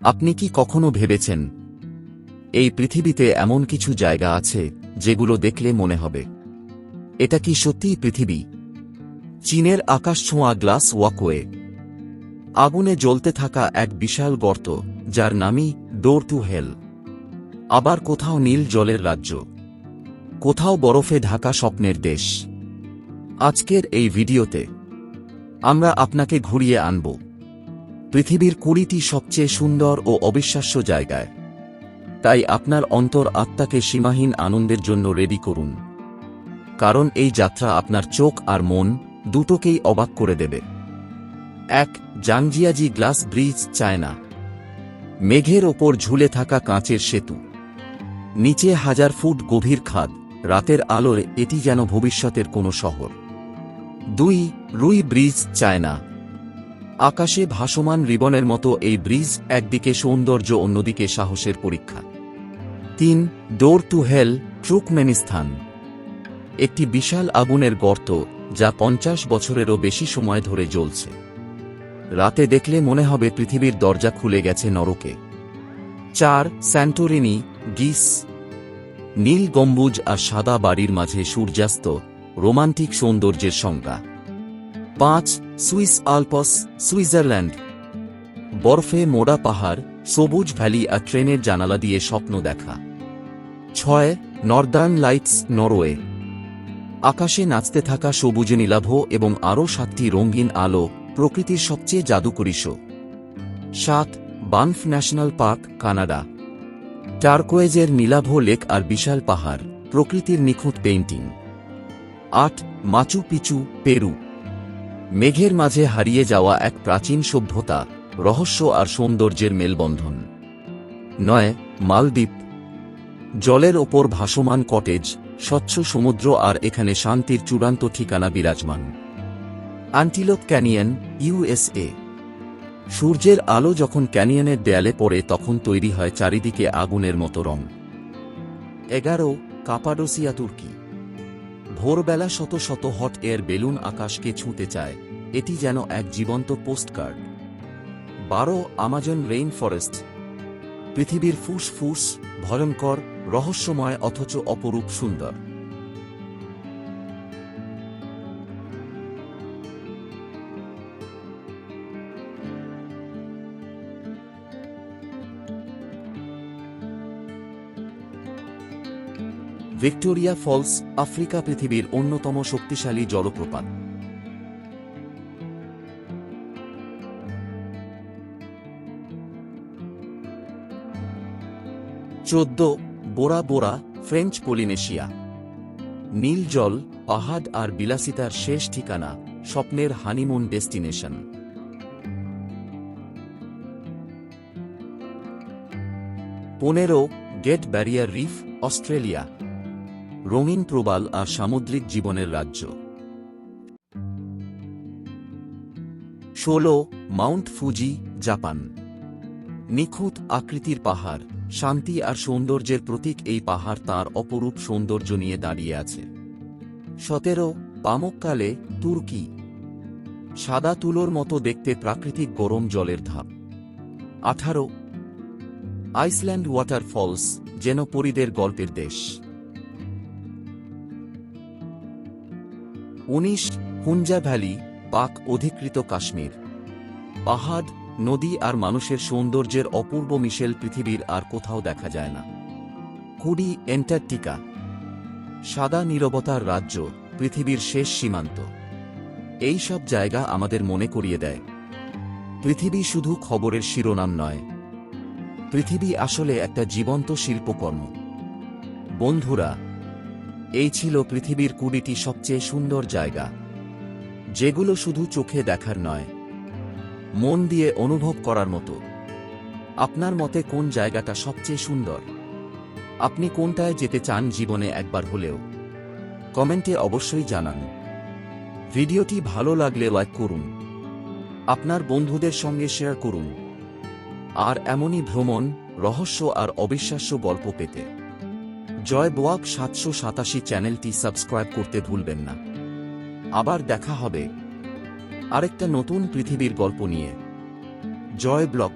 আপনি কি কখনো ভেবেছেন, এই পৃথিবীতে এমন কিছু জায়গা আছে যেগুলো দেখলে মনে হবে? এটা কি সত্যিই পৃথিবী? চীনের আকাশ ছোঁয়া গ্লাস ওয়াকওয়ে। আগুনে জ্বলতে থাকা এক বিশাল গর্ত, যার নামই ডোর টু হেল। আবার কোথাও নীল জলের রাজ্য। কোথাও বরফে ঢাকা স্বপ্নের দেশ। আজকের এই ভিডিওতে আমরা আপনাকে ঘুরিয়ে আনব। পৃথিবীর কুড়িটি সবচেয়ে সুন্দর ও অবিশ্বাস্য জায়গায়। তাই আপনার অন্তর আত্মাকে সীমাহীন আনন্দের জন্য রেডি করুন। কারণ এই যাত্রা আপনার চোখ আর মন দুটোকেই অবাক করে দেবে। এক, জাংজিয়াজি গ্লাস ব্রিজ চায়না। মেঘের ওপর ঝুলে থাকা কাঁচের সেতু। নিচে হাজার ফুট গভীর খাদ। রাতের আলোয় এটি যেন ভবিষ্যতের কোনো শহর। দুই, রুই ব্রিজ চায়না। আকাশে ভাসমান রিবনের মতো এই ব্রিজ একদিকে সৌন্দর্য, অন্যদিকে সাহসের পরীক্ষা। তিন, ডোর টু হেল ট্রুকমেনিস্তান একটি বিশাল আগুনের গর্ত, যা পঞ্চাশ বছরেরও বেশি সময় ধরে জ্বলছে। রাতে দেখলে মনে হবে পৃথিবীর দরজা খুলে গেছে নরকে। চার, স্যান্টোরিনি, গিস। নীল গম্বুজ আর সাদা বাড়ির মাঝে সূর্যাস্ত, রোমান্টিক সৌন্দর্যের সংজ্ঞা। পাঁচ, সুইস আলপস, সুইজারল্যান্ড। বরফে মোড়া পাহাড়, সবুজ ভ্যালি আর ট্রেনের জানালা দিয়ে স্বপ্ন দেখা। ছয়, নর্দার্ন লাইটস, নরওয়ে। আকাশে নাচতে থাকা সবুজ নীলাভ এবং আরও সাতটি রঙিন আলো প্রকৃতির সবচেয়ে জাদুকরী শো। সাত, বানফ ন্যাশনাল পার্ক, কানাডা। টার্কোয়েজের নীলাভ লেক আর বিশাল পাহাড়, প্রকৃতির নিখুঁত পেইন্টিং। আট, মাচু পিচু, পেরু। মেঘের মাঝে হারিয়ে যাওয়া এক প্রাচীন সভ্যতা, রহস্য আর সৌন্দর্যের মেলবন্ধন। নয়, মালদ্বীপ। জলের ওপর ভাসমান কটেজ, স্বচ্ছ সমুদ্র আর এখানে শান্তির চূড়ান্ত ঠিকানা বিরাজমান। আন্টিলোপ ক্যানিয়ন ইউএসএ সূর্যের আলো যখন ক্যানিয়নের দেয়ালে পড়ে, তখন তৈরি হয় চারিদিকে আগুনের মতো রং। এগারো, কাপাডোসিয়া, তুর্কি। ভোরবেলা শত শত হট এয়ার বেলুন আকাশকে ছুঁতে চায়। এটি যেন এক জীবন্ত পোস্টকার্ড। বারো আমাজন রেইন ফরেস্ট পৃথিবীর ফুস ফুস ভয়ঙ্কর, রহস্যময় অথচ অপরূপ সুন্দর। ভিক্টোরিয়া ফলস, আফ্রিকা পৃথিবীর অন্যতম শক্তিশালী জলপ্রপাত। চোদ্দ, বোরা বোরা, ফ্রেঞ্চ পলিনেশিয়া। নীল জল পাহাড় আর বিলাসিতার শেষ ঠিকানা, স্বপ্নের হানিমুন ডেস্টিনেশন। পনেরো, গেট ব্যারিয়ার রিফ, অস্ট্রেলিয়া। রঙিন প্রবাল আর সামুদ্রিক জীবনের রাজ্য। ষোলো, মাউন্ট ফুজি, জাপান। নিখুঁত আকৃতির পাহাড়। শান্তি আর সৌন্দর্যের প্রতীক এই পাহাড় তার অপরূপ সৌন্দর্য নিয়ে দাঁড়িয়ে আছে। সতেরো, পামককালে তুর্কি। সাদা তুলোর মতো দেখতে প্রাকৃতিক গরম জলের ধাপ। আঠারো, আইসল্যান্ড ওয়াটারফলস যেন পরিদের গল্পের দেশ। উনিশ, হুঞ্জা ভ্যালি, পাক অধিকৃত কাশ্মীর। পাহাড় নদী আর মানুষের সৌন্দর্যের অপূর্ব মিশেল পৃথিবীর আর কোথাও দেখা যায় না। কুড়ি এন্টার্কটিকা সাদা নীরবতার রাজ্য, পৃথিবীর শেষ সীমান্ত। এই সব জায়গা আমাদের মনে করিয়ে দেয়। পৃথিবী শুধু খবরের শিরোনাম নয়। পৃথিবী আসলে একটা জীবন্ত শিল্পকর্ম। বন্ধুরা, এই ছিল পৃথিবীর কুড়িটি সবচেয়ে সুন্দর জায়গা, যেগুলো শুধু চোখে দেখার নয় মন দিয়ে অনুভব করার মতো। আপনার মতে কোন জায়গাটা সবচেয়ে সুন্দর? আপনি কোনটায় যেতে চান জীবনে একবার হলেও? কমেন্টে অবশ্যই জানান। ভিডিওটি ভালো লাগলে লাইক করুন। আপনার বন্ধুদের সঙ্গে শেয়ার করুন। আর এমনই ভ্রমণ, রহস্য আর অবিশ্বাস্য গল্প পেতে। জয় বোয়াক সাতশো সাতাশি চ্যানেলটি সাবস্ক্রাইব করতে ভুলবেন না। আবার দেখা হবে। আরেকটা নতুন পৃথিবীর গল্প নিয়ে। জয় ব্লগ